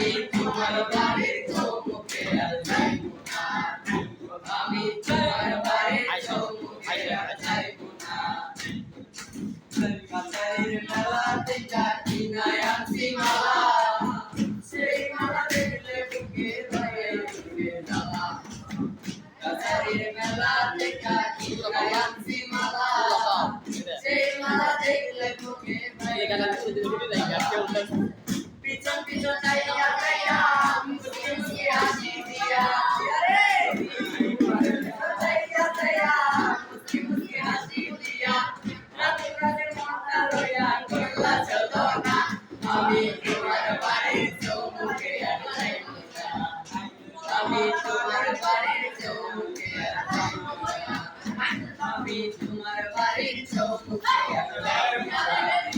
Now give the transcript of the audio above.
আমি তোমার বাড়ির চমুকে আর যাইব না আমি তোমার বাড়ির চমুকে আর যাইব না কলকাতার মেলা দেখা কিনায় আসি মালা সেই মালা দেখলে বুকে ধরে বুকে জ্বালা কাছারির মেলা দেখা কিনায় আসি মালা সেই মালা দেখলে বুকে ধরে বুকে জ্বালা পিছন পিছন যাই Everybody told me.